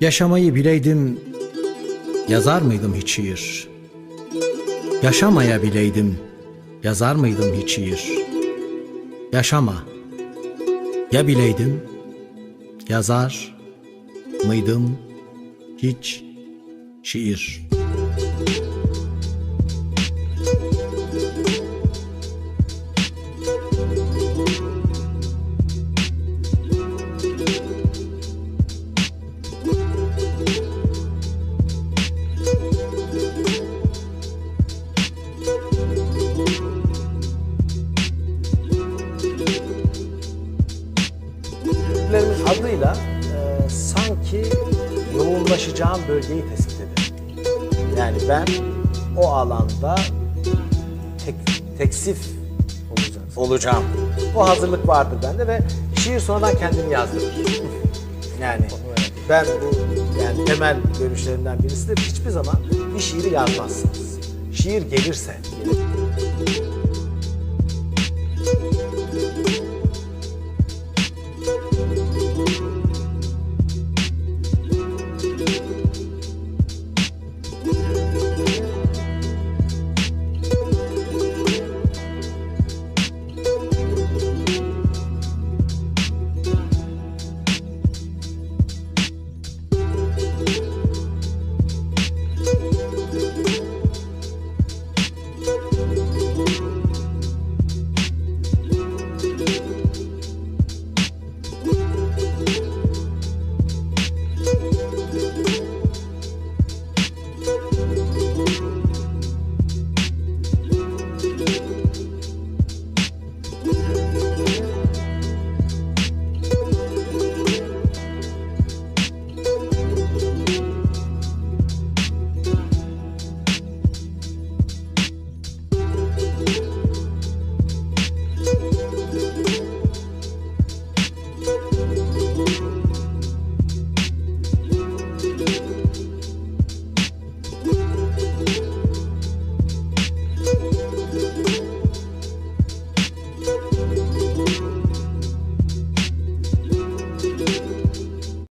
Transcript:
Yaşamayı bileydim, yazar mıydım hiç şiir? Yaşamaya bileydim, yazar mıydım hiç şiir? Yaşama, ya bileydim, yazar mıydım hiç şiir? Adıyla e, sanki yoğunlaşacağım bölgeyi tespit ederim. Yani ben o alanda tek, teksif olacağım. O hazırlık vardır bende ve şiir sonradan kendini yazdırır. Yani ben bu yani temel görüşlerimden birisidir. Hiçbir zaman bir şiiri yazmazsınız. Şiir gelirse gelir.